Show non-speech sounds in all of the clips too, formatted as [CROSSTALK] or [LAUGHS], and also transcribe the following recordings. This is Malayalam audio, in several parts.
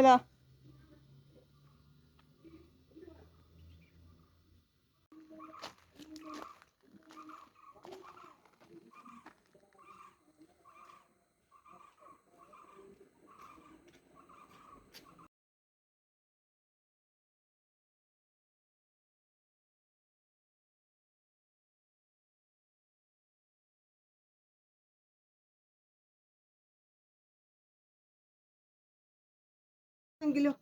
Bella. എങ്കിലോ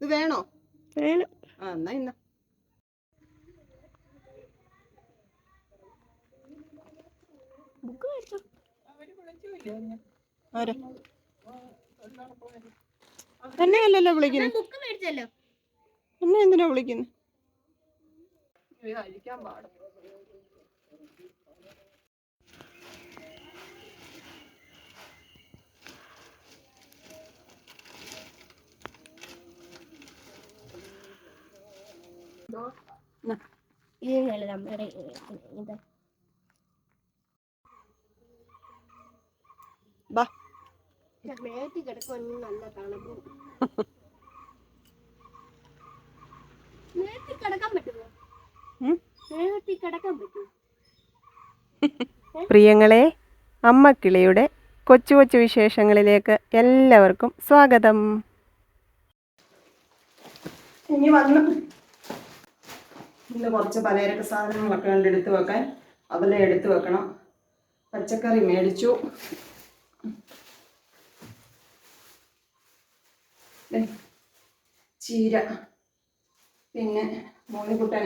ഇത് വേണോ? വേണം. ആ എന്നാ ഇന്ന. ആരാ? എന്നെ അല്ലല്ലോ വിളിക്കുന്നത് ബുക്ക് മേടിച്ചല്ലോ. എന്നെ എന്തിനാ വിളിക്കുന്നു നല്ല നമ്മുടെ ഇത്. ബാ. മേത്തി കിടക്കുവാണെങ്കിൽ നല്ല തണുപ്പും. മേത്തി കിടക്കാൻ പറ്റുമോ? മേത്തി കിടക്കാൻ പറ്റുമോ? [LAUGHS] പ്രിയങ്ങളെ അമ്മക്കിളിയുടെ കൊച്ചു കൊച്ചു വിശേഷങ്ങളിലേക്ക് എല്ലാവർക്കും സ്വാഗതം. ഇനി വന്നു ഇന്ന് കുറച്ച് പലചരക്ക് സാധനങ്ങളൊക്കെ ഉണ്ട് എടുത്ത് വെക്കാൻ അതെല്ലാം എടുത്ത് വെക്കണം. പച്ചക്കറി മേടിച്ചു. ചീര പിന്നെ മോണിക്കുട്ടൻ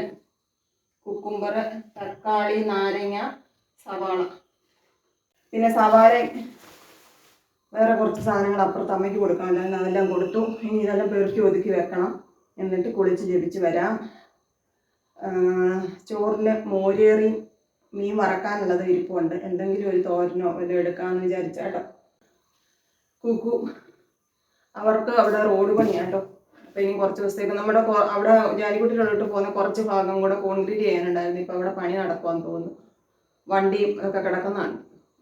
കുക്കുംബർ തക്കാളി നാരങ്ങ സവാള. പിന്നെ സവാള വേറെ കുറച്ച് സാധനങ്ങൾ അപ്പുറത്ത് അമ്മയ്ക്ക് കൊടുക്കാനുണ്ടായിരുന്നു അതെല്ലാം കൊടുത്തു. ഇനി ഇതെല്ലാം പെറുക്കി ഒതുക്കി വെക്കണം. എന്നിട്ട് കുളിച്ച് ജപിച്ച് വരാം. ചോറിന് മോരേറിയും മീൻ വറക്കാനുള്ളത് ഇരിപ്പുണ്ട്. എന്തെങ്കിലും ഒരു തോരനോ വല്ലതും എടുക്കാമെന്ന് വിചാരിച്ചാട്ടോ കുക്കു അവർക്ക് അവിടെ റോഡ് പണിയാട്ടോ അപ്പം ഇനി കുറച്ച് ദിവസത്തേക്ക് നമ്മുടെ അവിടെ ജാലിക്കുട്ടിയിലോട്ട് പോകുന്ന കുറച്ച് ഭാഗം കൂടെ കോൺക്രീറ്റ് ചെയ്യാനുണ്ടായിരുന്നു. ഇപ്പം അവിടെ പണി നടക്കുമെന്ന് തോന്നുന്നു. വണ്ടിയും ഒക്കെ കിടക്കുന്നതാണ്.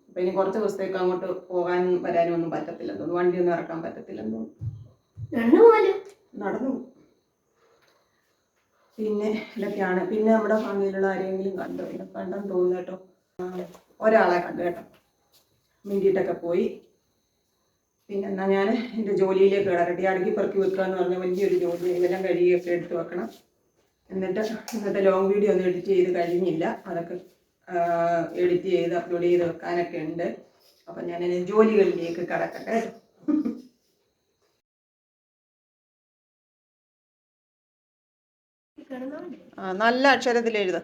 അപ്പം ഇനി കുറച്ച് ദിവസത്തേക്ക് അങ്ങോട്ട് പോകാനും വരാനും ഒന്നും പറ്റത്തില്ലെന്ന് തോന്നുന്നു വണ്ടിയൊന്നും ഇറക്കാൻ പറ്റത്തില്ലെന്ന് തോന്നുന്നു. നടന്നു പോകും. പിന്നെ ഇതൊക്കെയാണ്. പിന്നെ നമ്മുടെ ഫാമിലിയിലുള്ള ആരെങ്കിലും കണ്ടോ? കണ്ടെന്ന് തോന്നുന്നു കേട്ടോ. ഒരാളെ കണ്ടു കേട്ടോ. മിണ്ടിയിട്ടൊക്കെ പോയി. പിന്നെ എന്നാൽ ഞാൻ എന്റെ ജോലിയിലേക്ക് കിടക്കട്ടെ അടുക്കി പെറുക്കി വെക്കുക എന്ന് പറഞ്ഞാൽ വലിയൊരു ജോലി. ഇതെല്ലാം കഴുകിയൊക്കെ എടുത്ത് വെക്കണം. എന്നിട്ട് ഇന്നത്തെ ലോങ് വീഡിയോ ഒന്നും എഡിറ്റ് ചെയ്ത് കഴിഞ്ഞില്ല. അതൊക്കെ എഡിറ്റ് ചെയ്ത് അപ്ലോഡ് ചെയ്ത് വെക്കാനൊക്കെ ഉണ്ട്. അപ്പം ഞാൻ ജോലികളിലേക്ക് കിടക്കട്ടെ. നല്ല അക്ഷരത്തിൽ എഴുത.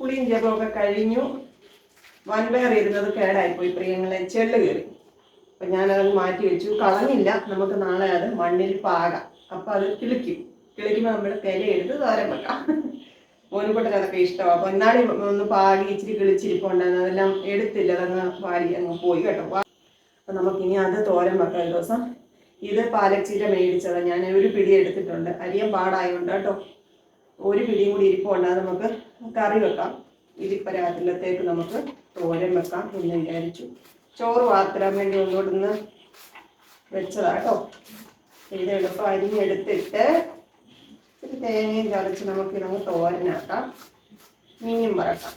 കുളിയും ജപമൊക്കെ കഴിഞ്ഞു. വൻപയർ ഇരുന്നത് കേടായിപ്പോയി. പ്രിയങ്ങളെ ചെള്ള് കയറി. അപ്പം ഞാനത് മാറ്റി വെച്ചു. കളഞ്ഞില്ല. നമുക്ക് നാളെ അത് മണ്ണിൽ പാകാം. അപ്പം അത് കിളിക്കും. കിളിക്കുമ്പോൾ നമ്മൾ തില എടുത്ത് തോരം വെക്കാം. മോനുകൊട്ടൻ അതൊക്കെ ഇഷ്ടമാണ് അപ്പോൾ എന്നാലും ഒന്ന് പാടി ഇച്ചിരി കിളിച്ചിരിപ്പുണ്ടായിരുന്നു. അതെല്ലാം എടുത്തില്ല. അതങ്ങ് പാടി അങ്ങ് പോയി കേട്ടോ. അപ്പം നമുക്കിനി അത് തോരൻ വെക്കാം ഒരു ദിവസം. ഇത് പാലച്ചീര മേടിച്ചതാണ് ഞാൻ ഒരു പിടി എടുത്തിട്ടുണ്ട്. അരിയൻ പാടായതുകൊണ്ട് കേട്ടോ. ഒരു പിടിയും കൂടി ഇരിപ്പുണ്ട്. അത് നമുക്ക് കറി വെക്കാം. ഇതിപ്പരാത്തിലത്തേക്ക് നമുക്ക് തോരൻ വെക്കാം എന്ന് വിചാരിച്ചു. ചോറ് വാർത്തിടാൻ വേണ്ടി ഒന്നുകൂടെ ഒന്ന് വെച്ചതാ കേട്ടോ. ഇത് എളുപ്പം അരിഞ്ഞെടുത്തിട്ട് ഒരു തേങ്ങയും ചതച്ച് നമുക്ക് ഇതങ്ങ് തോരനാക്കാം. മീനും വറക്കാം.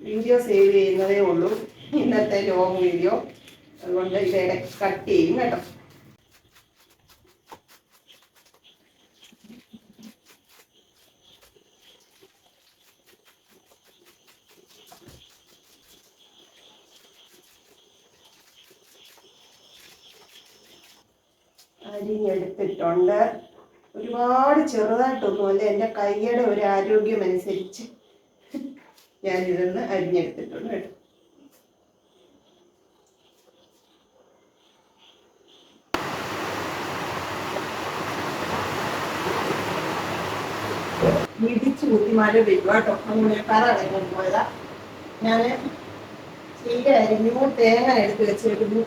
വീഡിയോ സേവ് ചെയ്യുന്നതേ ഉള്ളൂ. ഇന്നത്തെ ലോങ് വീഡിയോ അതുകൊണ്ട് ഇത് ഇടയ്ക്ക് കട്ട് ചെയ്യും കേട്ടോ. അരിഞ്ഞെടുത്തിട്ടുണ്ട്. ഒരുപാട് ചെറുതായിട്ടൊന്നുമല്ല എന്റെ കൈയുടെ ഒരു ആരോഗ്യം അനുസരിച്ച് ഞാനിതൊന്ന് അരിഞ്ഞെടുത്തിട്ടുണ്ട് കേട്ടോ. കേട്ടോ. അങ്ങനെ കറ അടങ്ങി പോയതാ. ഞാൻ ചീര അരിഞ്ഞു തേങ്ങ എടുത്ത് വെച്ചിരുന്നു.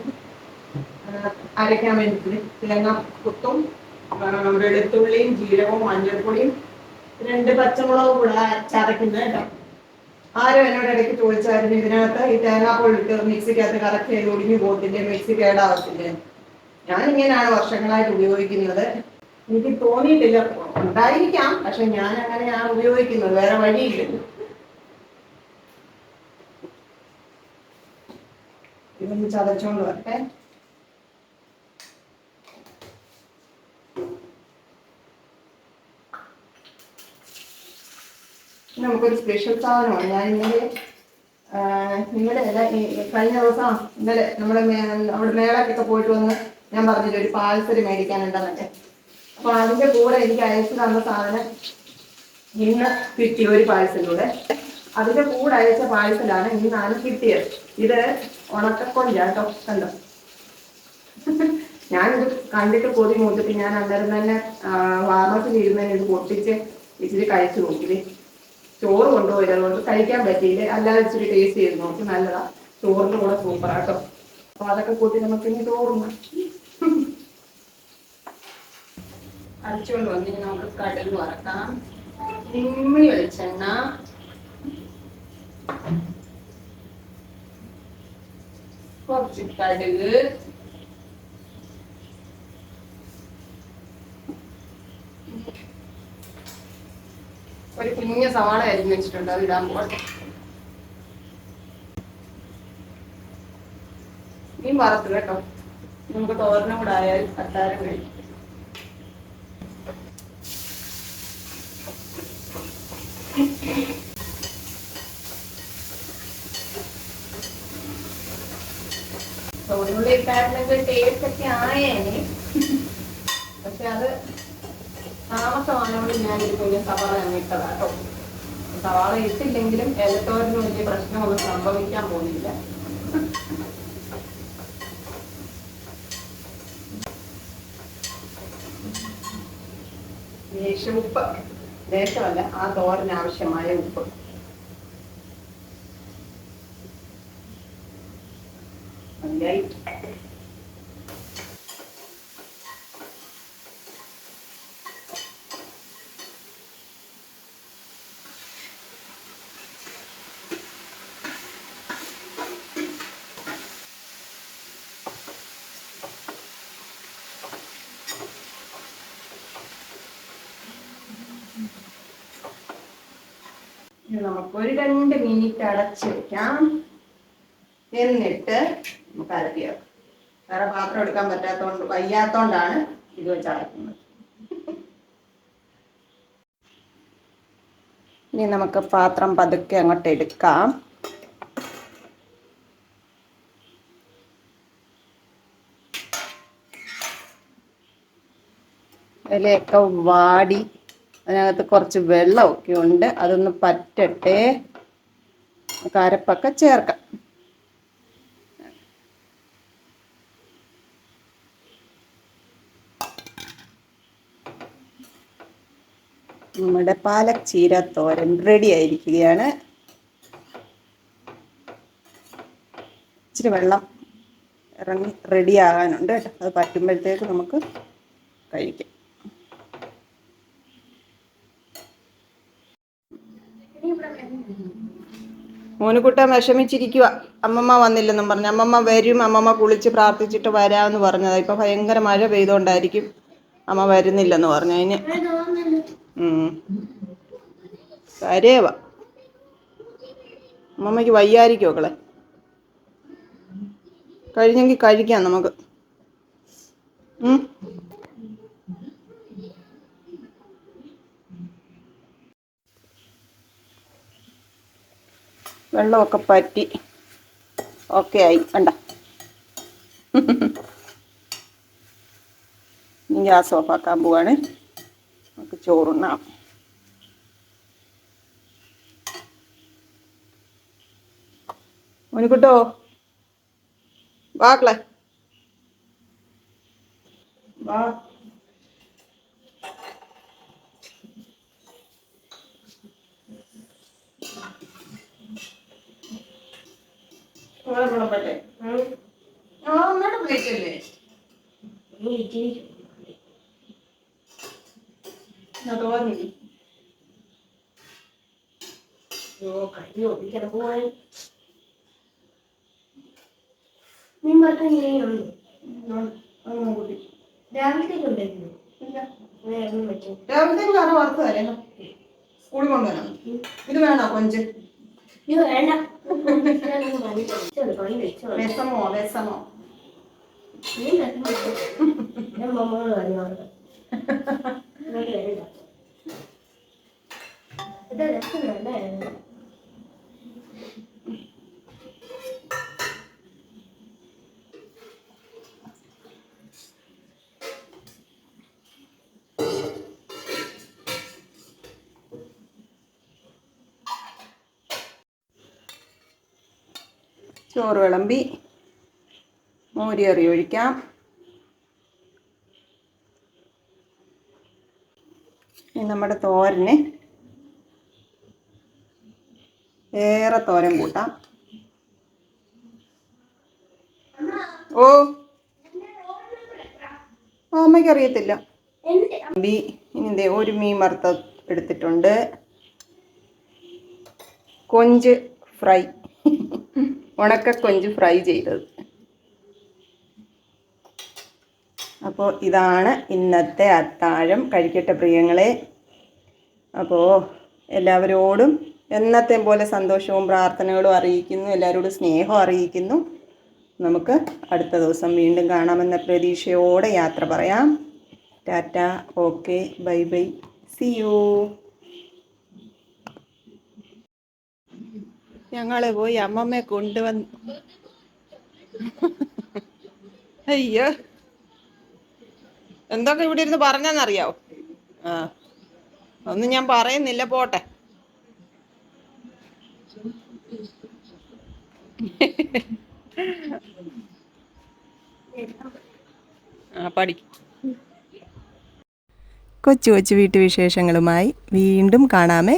അരയ്ക്കാൻ വേണ്ടി തേങ്ങ കുത്തും വെളുത്തുള്ളിയും ജീരകവും മഞ്ഞൾപ്പൊടിയും രണ്ട് പച്ചമുളകും കൂടെ ചതയ്ക്കുന്നത് കേട്ടോ. ആരും എന്നോട് ഇടയ്ക്ക് ചോദിച്ചായിരുന്നു ഇതിനകത്ത് ഈ തേങ്ങാപ്പൊളിട്ട് മിക്സിക്കകത്ത് കറക്റ്റ് ചെയ്ത് ഒടിഞ്ഞു പോകത്തില്ലേ മിക്സി കേടാവത്തില്ലേ? ഞാനിങ്ങനെയാണ് വർഷങ്ങളായിട്ട് ഉപയോഗിക്കുന്നത്. എനിക്ക് തോന്നിയിട്ടില്ല. ഉണ്ടായിരിക്കാം പക്ഷെ ഞാൻ അങ്ങനെയാണ് ഉപയോഗിക്കുന്നത് വേറെ വഴിയില്ലല്ലോ ഇതൊന്ന് ചതച്ചോണ്ട് വരട്ടെ. നമുക്കൊരു സ്പെഷ്യൽ സാധനമാണ്. ഞാൻ ഇന്നലെ ഇന്നലെ അല്ല കഴിഞ്ഞ ദിവസം ഇന്നലെ നമ്മുടെ അവിടെ മേളക്കൊക്കെ പോയിട്ട് വന്ന് ഞാൻ പറഞ്ഞില്ല ഒരു പാഴ്സൽ മേടിക്കാനുണ്ടെന്നൊക്കെ. അപ്പൊ അതിന്റെ കൂടെ എനിക്ക് അയച്ചു തന്ന സാധനം ഇന്ന് കിട്ടിയ ഒരു പാഴ്സലൂടെ അതിന്റെ കൂടെ അയച്ച പാഴ്സലാണ് ഇന്നാണ് കിട്ടിയത്. ഇത് ഉണക്കക്കൊഞ്ചാട്ടോ കണ്ടോ? ഞാനിത് കണ്ടിട്ട് കൊതി മൂത്തിട്ട് ഞാൻ അന്നേരം തന്നെ വാർമസിൽ ഇരുന്നതിന് ഇത് പൊട്ടിച്ച് ഇച്ചിരി കഴിച്ചു നോക്കി ചോറ് കൊണ്ടുപോയി അതുകൊണ്ട് കഴിക്കാൻ പറ്റിയില്ല. അല്ലാതെ ഇച്ചിരി ടേസ്റ്റ് ചെയ്ത് നോക്കി. നല്ലതാ. ചോറിന് കൂടെ സൂപ്പറാട്ടോ അപ്പൊ അതൊക്കെ കൂട്ടി നമുക്ക് ഇനി ചോറുന്ന അടിച്ചുകൊണ്ട് വന്നിട്ട് നമുക്ക് കടുക് വറക്കാം. ഉമ്മി വെളിച്ചെണ്ണ. കുറച്ച് കടുക്. ഒരു കുഞ്ഞ സവാള അരിഞ്ഞ് വെച്ചിട്ടുണ്ട് അത് ഇടാൻ പോകട്ടെ മീൻ വറുത്ത് കേട്ടോ. നമുക്ക് തോരനും കൂടെ ആയാൽ അത്താരം കഴിക്കും. തോന്നുള്ളി ഇട്ടായിരുന്നെങ്കിൽ ടേസ്റ്റ് ഒക്കെ ആയേനെ. പക്ഷെ അത് താമസമായതുകൊണ്ട് ഞാനൊരു കുഞ്ഞു സവാള അങ്ങ് ഇട്ടതാട്ടോ സവാള ഇട്ടില്ലെങ്കിലും ഇലത്തോരന് വലിയ പ്രശ്നമൊന്നും സംഭവിക്കാൻ പോകുന്നില്ല. ലേശം ഉപ്പ്. ലേശമല്ല ആ തോരന് ആവശ്യമായ ഉപ്പ്. ഇനി നമുക്ക് ഒരു രണ്ട് മിനിറ്റ് അടച്ചു വെക്കാം. എന്നിട്ട് നമുക്ക് വേറെ പാത്രം എടുക്കാൻ പറ്റാത്തോണ്ട് വയ്യാത്തോണ്ടാണ് ഇത് വെച്ച് അടക്കുന്നത് ഇനി നമുക്ക് പാത്രം പതുക്കെ അങ്ങോട്ട് എടുക്കാം. ഇലയൊക്കെ വാടി അതിനകത്ത് കുറച്ച് വെള്ളമൊക്കെ ഉണ്ട്. അതൊന്ന് പറ്റട്ടെ. കരപ്പൊക്കെ ചേർക്കാം. നമ്മുടെ പാലക് ചീര തോരൻ റെഡി ആയിരിക്കുകയാണ്. ഇച്ചിരി വെള്ളം ഇറങ്ങി റെഡി ആകാനുണ്ട് കേട്ടോ. അത് പറ്റുമ്പോഴത്തേക്ക് നമുക്ക് കഴിക്കാം. മോനുകുട്ടൻ വിഷമിച്ചിരിക്കുക അമ്മമ്മ വന്നില്ലെന്നും പറഞ്ഞു. അമ്മമ്മ വരും. അമ്മമ്മ കുളിച്ച് പ്രാർത്ഥിച്ചിട്ട് വരാമെന്ന് പറഞ്ഞതാ ഇപ്പൊ ഭയങ്കര മഴ പെയ്തോണ്ടായിരിക്കും അമ്മ വരുന്നില്ലെന്ന് പറഞ്ഞു. അതിന് ഉം. കരയവാ. അമ്മമ്മയ്ക്ക് വയ്യായിരിക്കും മക്കളെ. കഴിഞ്ഞെങ്കിൽ കഴിക്കാം നമുക്ക്. വെള്ളമൊക്കെ പറ്റി. ഓക്കെ ആയി. ഇനി ഗ്യാസ് ഓഫാക്കാൻ പോവാണ്. ചോറുണ്ണാം. മോനിക്കുട്ടോ വാക്കളെ വാ. ആ ഒന്നോടെ പ്ലേറ്റ് അല്ലേ? മീൻ വറുത്ത ഇങ്ങനെയുണ്ട് രാവിലത്തേക്ക് ഉണ്ടായിരുന്നു വേറെ രാവിലത്തേക്ക് കറ വറുത്തതല്ലേ സ്കൂളിൽ കൊണ്ടുവരാം ഇത് വേണോ കൊഞ്ച് ഇത് വേണ്ട വിഷമോ വിഷമോ. ഞാൻ മമ്മോട് പറഞ്ഞു ചോറ് വിളമ്പി മോരിയറി ഒഴിക്കാം. നമ്മുടെ തോരന്. ഏറെ തോരൻ കൂട്ടാം. ഓ. അമ്മയ്ക്ക് അറിയത്തില്ല ഇനി ദേ ഒരു മീൻ വറുത്ത എടുത്തിട്ടുണ്ട്. കൊഞ്ച് ഫ്രൈ. ഉണക്ക കൊഞ്ച് ഫ്രൈ ചെയ്തത്. അപ്പോൾ ഇതാണ് ഇന്നത്തെ അത്താഴം. കഴിക്കട്ടെ പ്രിയങ്ങളെ. അപ്പോൾ എല്ലാവരോടും എന്നത്തെ പോലെ സന്തോഷവും പ്രാർത്ഥനകളും അറിയിക്കുന്നു എല്ലാവരോടും സ്നേഹം അറിയിക്കുന്നു. നമുക്ക് അടുത്ത ദിവസം വീണ്ടും കാണാമെന്ന പ്രതീക്ഷയോടെ യാത്ര പറയാം. Tata okay bye bye see you. ഞങ്ങൾ പോയി അമ്മമ്മയെ കൊണ്ടുവന്ന് അയ്യോ. എന്തൊക്കെ ഇവിടെ ഇരുന്ന് പറഞ്ഞെന്നറിയാവോ ആ. ഒന്നും ഞാൻ പറയുന്നില്ല പോട്ടെ. ആ പഠിക്കും കൊച്ചു കൊച്ചു വീട്ടുവിശേഷങ്ങളുമായി വീണ്ടും കാണാമേ.